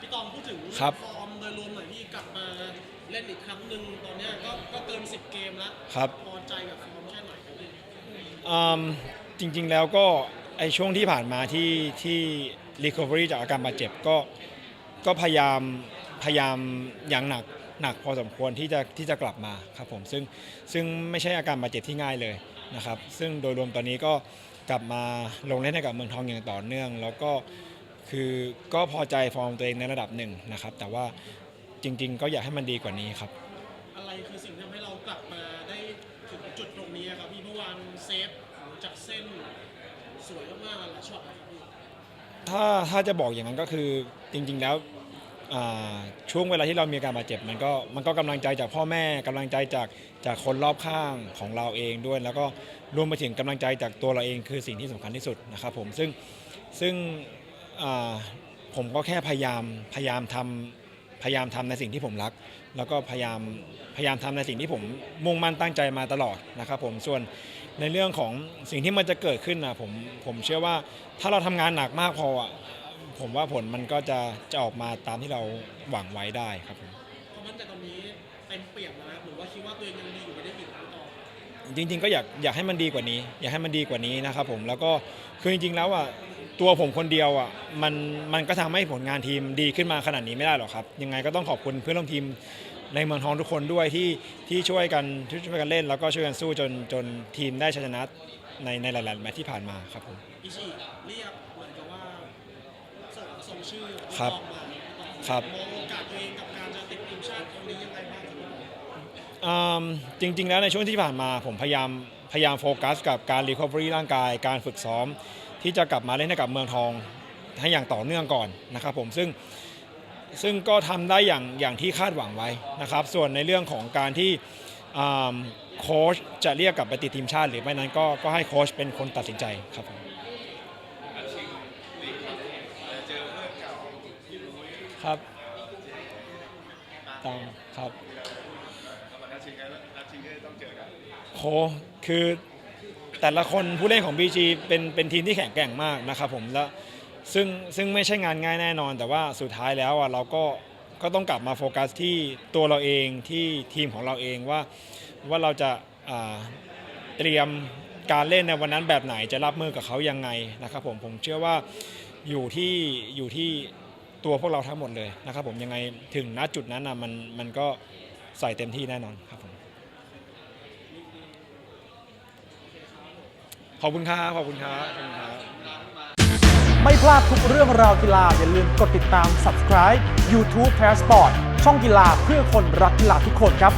พี่ตองพูดถึงครับ ฟอร์มโดยรวมหน่อยพี่กลับมาเล่นอีกครั้งหนึ่งตอนเนี้ยก็ก็เกิน 10 เกมแล้วครับ พอใจกับฟอร์มแค่ไหนครับพี่อืมจริงๆแล้วก็ไอช่วงที่ผ่านมาที่ที่ recovery จากอาการบาดเจ็บก็ก็พยายามพยายามอย่างหนักหนักพอสมควรที่จะที่จะกลับมาครับผมซึ่งซึ่งไม่ใช่อาการบาดเจ็บที่ง่ายเลยนะครับซึ่งโดยรวมตอนนี้ก็กลับมาลงเล่นให้กับเมืองทองอย่างต่อเนื่อง แล้วก็ คือก็พอใจฟอร์มตัวเองในระดับหนึ่งนะครับ แต่ว่าจริง ๆ ก็อยากให้มันดีกว่านี้ครับ อะไรคือสิ่งที่ทำให้เรากลับมาได้ถึงจุดตรงนี้อะครับพี่เมื่อวานเซฟจากเส้นสวยมากๆหลายช็อตนะครับพี่ถ้าถ้าจะบอกอย่างนั้นก็คือจริง ๆแล้วอ่าช่วงเวลาที่เรามีอาการบาดเจ็บมันก็มันก็กำลังใจจากพ่อแม่กำลังใจจากจากคนรอบข้างของเราเองด้วย แล้วก็รวมไปถึงกำลังใจจากตัวเราเองคือสิ่งที่สำคัญที่สุดนะครับผมซึ่งซึ่ง อ่าผมก็แค่พยายามพยายามทำพยายามทำในสิ่งที่ผมรัก แล้วก็พยายามพยายามทำในสิ่งที่ผมมุ่งมั่นตั้งใจมาตลอดนะครับผมส่วนในเรื่องของสิ่งที่มันจะเกิดขึ้นนะผมผมเชื่อว่าถ้าเราทำงานหนักมากพออะผมว่าผลมันก็จะจะออกมาตามที่เราหวังไว้ได้ครับผม ความมั่นใจตอนนี้เต็มเปี่ยมแล้วนะครับหรือว่าคิดว่าตัวเองยังดีอยู่ไม่ได้อีกครั้งต่อจริงๆก็อยากอยากให้มันดีกว่านี้ อยากให้มันดีกว่านี้นะครับผมแล้วก็คือจริงๆแล้วอะ ตัวผมคนเดียวอะมันมันก็ทำให้ผลงานทีมดีขึ้นมาขนาดนี้ไม่ได้หรอกครับ ยังไงก็ต้องขอบคุณเพื่อนร่วมทีมในเมืองทองทุกคนด้วยที่ที่ช่วยกันที่ช่วยกันเล่น แล้วก็ช่วยกันสู้จนจนทีมได้ชัยชนะในในหลายๆแมตช์ที่ผ่านมาครับผม อิชิเรียกเหมือนกับว่าส่งส่งชื่อครับพี่ตองมาพี่ตองครับ มองโอกาสตัวเองกับการจะติดทีมชาติครั้งนี้ยังไงบ้างครับอืมจริง ๆ แล้วในช่วงที่ผ่านมาผมพยายามพยายามโฟกัสกับการรีคอ v e r y ร่างกาย การฝึกซ้อม ที่จะกลับมาเล่นให้กับเมืองทองให้อย่างต่อเนื่องก่อนนะครับผมซึ่งซึ่งก็ทำได้อย่างอย่างที่คาดหวังไว้นะครับ ส่วนในเรื่องของการที่อืมโค้ชจะเรียกกลับไปติดทีมชาติ หรือไม่นั้นก็ก็ให้โค้ชเป็นคนตัดสินใจครับผมครับตามครับโหคือ แต่ละคนผู้เล่นของ BG เป็นเป็นทีมที่แข็งแกร่งมากนะครับผมแล้วซึ่งซึ่งไม่ใช่งานง่ายแน่นอน แต่ว่าสุดท้ายแล้วอะเราก็ก็ต้องกลับมาโฟกัสที่ตัวเราเองที่ทีมของเราเองว่าว่าเราจะอ่าเตรียมการเล่นในวันนั้นแบบไหนจะรับมือกับเขายังไงนะครับผมผมเชื่อว่าอยู่ที่อยู่ที่ตัวพวกเราทั้งหมดเลยนะครับผมยังไงถึงณจุดนั้นนะมันมันก็ใส่เต็มที่แน่นอนครับผม ขอบคุณครับขอบคุณครับขอบคุณครับ ไม่พลาดทุกเรื่องราวกีฬาอย่าลืมกดติดตาม subscribe YouTube Passport ช่องกีฬาเพื่อคนรักกีฬาทุกคนครับ